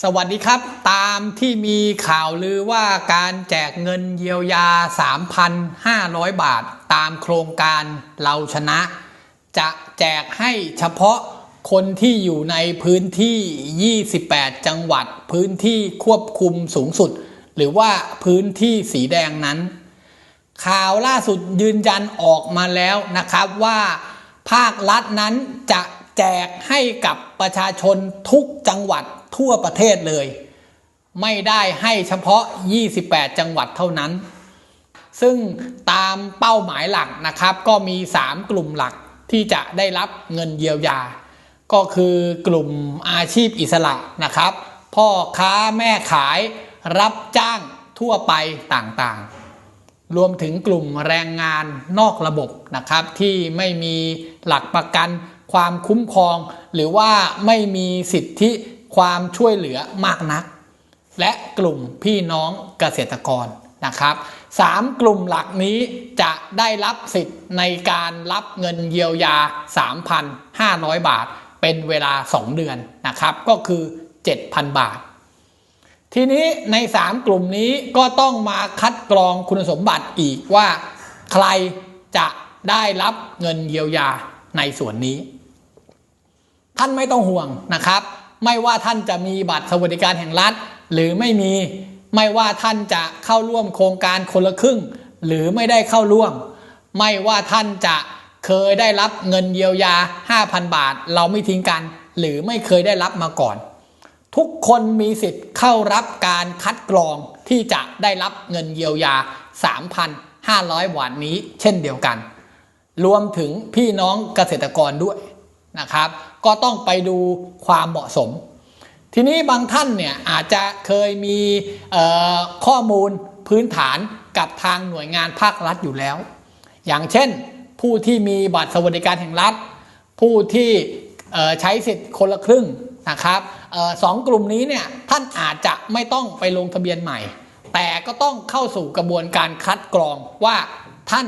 สวัสดีครับ ตามที่มีข่าวลือว่าการแจกเงินเยียวยา 3,500 บาท ตามโครงการเราชนะ จะแจกให้เฉพาะคนที่อยู่ในพื้นที่ 28 จังหวัด พื้นที่ควบคุมสูงสุด หรือว่าพื้นที่สีแดงนั้น ข่าวล่าสุดยืนยันออกมาแล้วนะครับว่า ภาครัฐนั้นจะแจกให้กับประชาชนทุกจังหวัด ทั่วประเทศเลย ไม่ได้ให้เฉพาะ 28 จังหวัดเท่านั้น ซึ่งตามเป้าหมายหลักนะครับ ก็มี 3 กลุ่มหลักที่จะได้รับเงินเยียวยา ก็คือกลุ่มอาชีพอิสระนะครับ พ่อค้าแม่ขายรับจ้างทั่วไปต่างๆ รวมถึงกลุ่มแรงงานนอกระบบนะครับ ที่ไม่มีหลักประกันความคุ้มครอง หรือว่าไม่มีสิทธิ ความช่วยเหลือมากนัก และกลุ่มพี่น้องเกษตรกรนะครับสามกลุ่มหลักนี้จะได้รับสิทธิ์ในการรับเงินเยียวยา 3,500 บาท เป็นเวลา 2 เดือนนะครับก็คือ 7,000 บาท ทีนี้ใน 3 กลุ่มนี้ก็ต้องมาคัดกรองคุณสมบัติอีกว่า ใครจะได้รับเงินเยียวยาในส่วนนี้ ท่านไม่ต้องห่วงนะครับ ไม่ว่าท่านจะมีบัตรสวัสดิการแห่งรัฐ หรือไม่มี ไม่ว่าท่านจะเข้าร่วมโครงการคนละครึ่ง หรือไม่ได้เข้าร่วม ไม่ว่าท่านจะเคยได้รับเงินเยียวยา 5,000 บาท เราไม่ทิ้งกัน หรือไม่เคยได้รับมาก่อน ทุกคนมีสิทธิ์เข้ารับการคัดกรองที่จะได้รับเงินเยียวยา 3,500บาทนี้เช่นเดียวกัน รวมถึงพี่น้องเกษตรกรด้วย นะครับ ก็ต้องไปดูความเหมาะสม ทีนี้บางท่านเนี่ยอาจจะเคยมีข้อมูลพื้นฐานกับทางหน่วยงานภาครัฐอยู่แล้ว อย่างเช่น ผู้ที่มีบัตรสวัสดิการแห่งรัฐ ผู้ที่ใช้สิทธิ์คนละครึ่งนะครับออสองกลุ่มนี้เนี่ยท่านอาจจะไม่ต้องไปลงทะเบียนใหม่ แต่ก็ต้องเข้าสู่กระบวนการคัดกรองว่าท่าน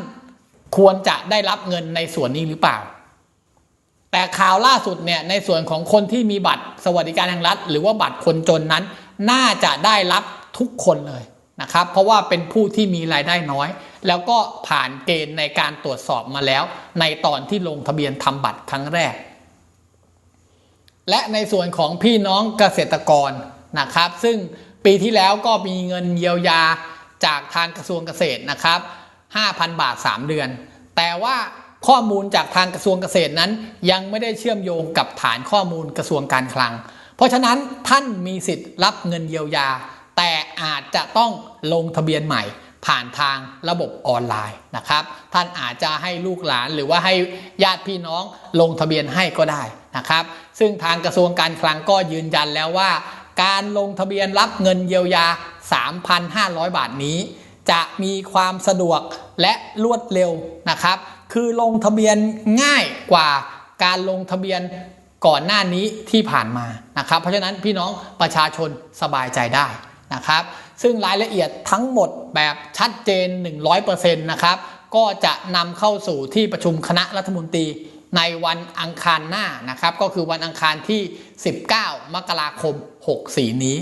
ควรจะได้รับเงินในส่วนนี้หรือเปล่า แต่ข่าวล่าสุดเนี่ยในส่วนของคนที่มีบัตรสวัสดิการแห่งรัฐ หรือว่าบัตรคนจนนั้น น่าจะได้รับทุกคนเลยนะครับ เพราะว่าเป็นผู้ที่มีรายได้น้อย แล้วก็ผ่านเกณฑ์ในการตรวจสอบมาแล้ว ในตอนที่ลงทะเบียนทำบัตรครั้งแรก และในส่วนของพี่น้องเกษตรกรนะครับ ซึ่งปีที่แล้วก็มีเงินเยียวยาจากทางกระทรวงเกษตรนะครับ 5,000 บาท 3 เดือน แต่ว่า ข้อมูลจากทางกระทรวงเกษตรนั้น ยังไม่ได้เชื่อมโยงกับฐานข้อมูลกระทรวงการคลัง เพราะฉะนั้นท่านมีสิทธิ์รับเงินเยียวยา แต่อาจจะต้องลงทะเบียนใหม่ ผ่านทางระบบออนไลน์นะครับ ท่านอาจจะให้ลูกหลานหรือว่าให้ญาติพี่น้องลงทะเบียนให้ก็ได้นะครับ ซึ่งทางกระทรวงการคลังก็ยืนยันแล้วว่า การลงทะเบียนรับเงินเยียวยา 3,500 บาทนี้จะมีความสะดวกและรวดเร็วนะครับ คือลงทะเบียนง่ายกว่าการลงทะเบียนก่อนหน้านี้ที่ผ่านมานะครับ เพราะฉะนั้นพี่น้องประชาชนสบายใจได้นะครับ ซึ่งรายละเอียดทั้งหมดแบบชัดเจน 100%นะครับ ก็จะนำเข้าสู่ที่ประชุมคณะรัฐมนตรีในวันอังคารหน้านะครับ ก็คือวันอังคารที่ 19 มกราคม 64 นี้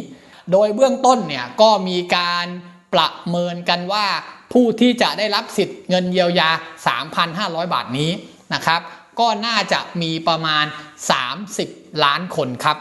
โดยเบื้องต้นเนี่ยก็มีการ ประเมินกันว่าผู้ที่จะได้รับสิทธิ์เงินเยียวยา 3,500 บาทนี้นะครับ ก็น่าจะมีประมาณ 30 ล้านคนครับ